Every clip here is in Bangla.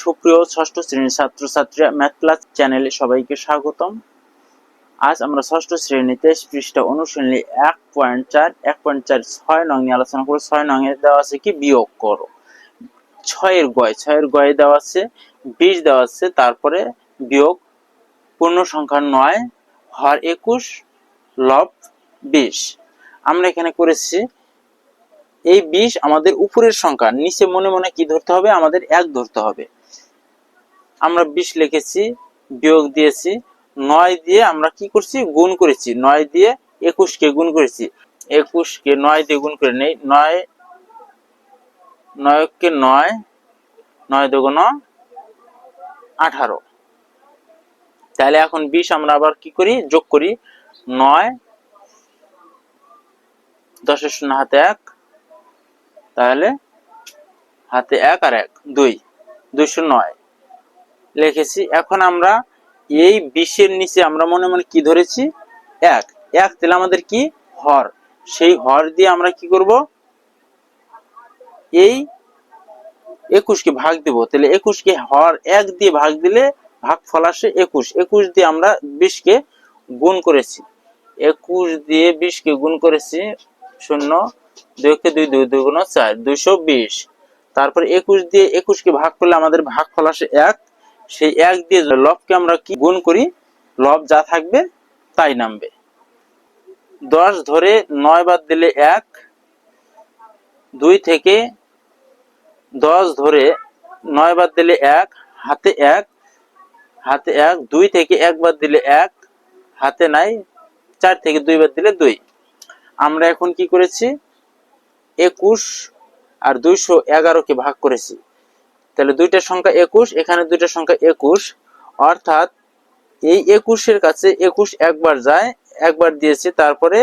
সুপ্রিয় ষষ্ঠ শ্রেণির ছাত্রছাত্রীরা ম্যাথ ক্লাস চ্যানেলে সবাইকে স্বাগতম। আজ আমরা ষষ্ঠ শ্রেণীতে পৃষ্ঠা অনুশীলনী এক পয়েন্ট চার, এক পয়েন্ট চার ছয় নং নিয়ে আলোচনা করব। ছয় নং দেওয়া আছে কি? বিয়োগ করো। ছয়ের গয়, ছয়ের গয়ে দেওয়া আছে, বিশ দেওয়া আছে, তারপরে বিয়োগ পূর্ণ সংখ্যা নয়, হর একুশ, লব বিশ। আমরা এখানে করেছি, এই বিশ আমাদের উপরের সংখ্যা, নিচে মনে মনে কি ধরতে হবে? আমাদের এক ধরতে হবে। আমরা বিশ লিখেছি, বিয়োগ দিয়েছি, নয় দিয়ে আমরা কি করছি? গুণ করেছি। নয় দিয়ে একুশকে গুণ করেছি। একুশকে নয় দিয়ে গুণ করে নেই। নয়, নয়কে নয় নয় দুগুণ আঠারো। তাহলে এখন বিশ আমরা আবার কি করি? যোগ করি। নয়, দশের শূন্য হাতে এক। তাহলে হাতে এক আর এক, দুই। দুইশো নয়। লিখেছি। এখন আমরা এই বিশের নিচে আমরা মনে মনে কি ধরেছি? এক। এক তাহলে আমাদের কি? হর। সেই হর দিয়ে আমরা কি করব? এই একুশকে ভাগ দেব। তাহলে একুশকে হর এক দিয়ে ভাগ দিলে ভাগ ফল আসে একুশ। একুশ দিয়ে আমরা বিশকে গুণ করেছি। একুশ দিয়ে বিশকে গুণ করেছি শূন্য, দুইকে দুই দুই দুই গুণ চার, দুইশো বিশ। তারপর একুশ দিয়ে একুশকে ভাগ করলে আমাদের ভাগ ফল আসে এক। সেই এক দিয়ে লবকে আমরা কি গুণ করি? লব যা থাকবে তাই নামবে। দশ ধরে নয় বাদ দিলে এক। দুই থেকে দশ ধরে নয় বাদ দিলে এক, হাতে এক। হাতে এক, দুই থেকে এক বাদ দিলে এক। হাতে নাই, চার থেকে দুই বাদ দিলে দুই। আমরা এখন কি করেছি? একুশ আর দুইশো এগারোকে ভাগ করেছি। তাহলে দুইটার সংখ্যা একুশ, এখানে দুইটার সংখ্যা একুশ। অর্থাৎ এই একুশের কাছে একুশ একবার যায়, একবার দিয়েছি, তারপরে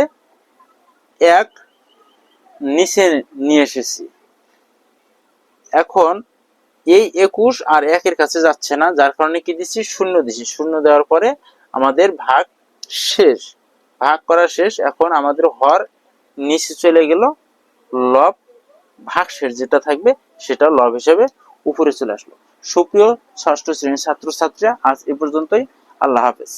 এক নিচে নিয়ে এসেছি। এখন এই একুশ আর একের কাছে যাচ্ছে না, যার কারণে কি দিচ্ছি? শূন্য দিচ্ছি। শূন্য দেওয়ার পরে আমাদের ভাগ শেষ। ভাগ করা শেষ। এখন আমাদের হর নিচে চলে গেল, লব ভাগ শেষ যেটা থাকবে সেটা লব হিসেবে উপরে চলে আসলো। সুপ্রিয় ষষ্ঠ শ্রেণির ছাত্রছাত্রীরা আজ এ পর্যন্তই। আল্লাহ হাফেজ।